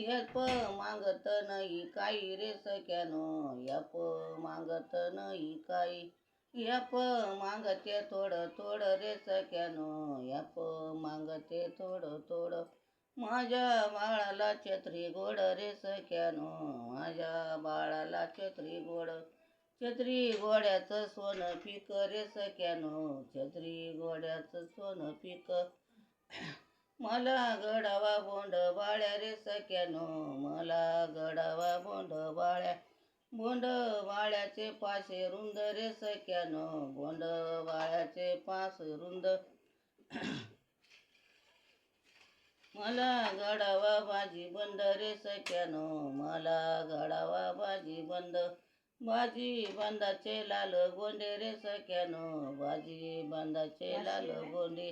F मागत नाही काही रे सख्यानो यप मागत नाही काही यप मागते थोडं थोडं रे सख्यानो यप मागते थोडं थोडं माझ्या बाळाला छत्री गोड रे सख्यानो माझ्या बाळाला छत्री गोड छत्री गोड्याचं सोनं पीक रे सख्यानो छत्री गोड्याचं सोनं पीक मला गडावा बोंड बाळ्या रे सख्यानो मला गडावा बोंड बाळ्या बोंड बाळ्याचे पाशे रुंद रे सख्यानो बोंड बाळ्याचे पास रुंद. मला गडावा भाजी बंद रे सख्यानो मला गडावा भाजी बंद बाजी बंदाचे लाल गोंडे रे सख्यानो बाजी बंदाचे लाल गोंडे.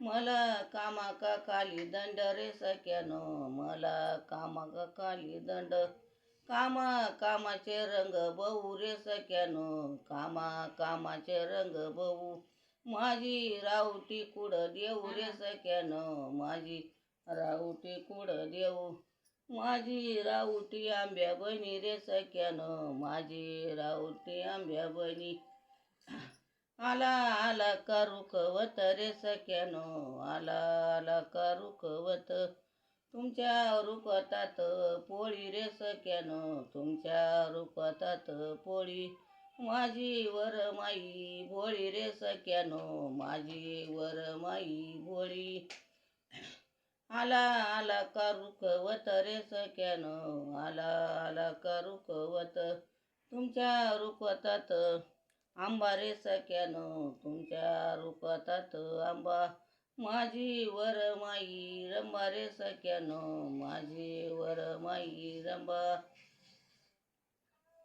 मला कामाका खाली दंड रे सख्यानो मला कामाका खाली दंड. कामा कामाचे रंग बहु रे सख्यानो कामा कामाचे रंग बहु. माझी रावटी कुड देऊ रे सख्यानो माझी रावटी कुड देऊ. माझी रावटी आंब्या बनी रे सख्यानो माझी रावटी आंब्या बनी आला आला का रुखवत रे सख्यानो आला आला का रुखवत तुमच्या रुखवतात पोळी रे सख्यानो तुमच्या रुखवतात पोळी. माझी वर माई भोळी रे सख्यानो माझी वर माई भोळी. आला आला का रुखवत रे सख्यानो आला आला का रुखवत तुमच्या रुखवतात आंबा रे सख्यानो तुमच्या रूपातात आंबा. माझी वर माई रंबा रे सख्यानो माझी वर माई रंबा.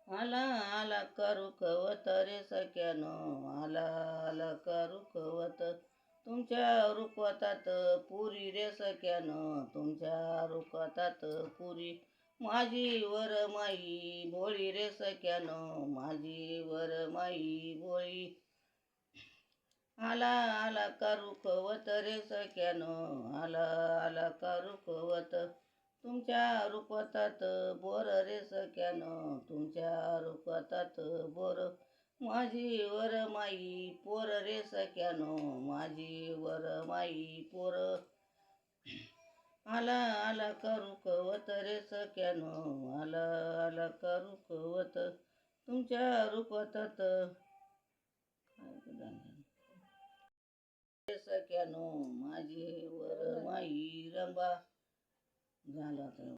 आला आला करू कवत रे सख्यानो आला आला करू कवत तुमच्या रुखवतात पुरी रे सख्यानो तुमच्या रुखवतात पुरी माझी वर माई भोळी रे सख्यानो माझी वर माई भोळी आला आला का रुखवत रे सख्यानो आला आला का रुखवत? तुमच्या रूपातात बोर रे सख्यानो तुमच्या रुखवतात बोर. माझी वर माई पोर रे सख्यानो माझी वर माई पोर. आला आला करू कवत रे सख्यानो आला आला करू कवत तुमच्या रुखवतात सख्यानो माझी वर माई रंबा झाला तर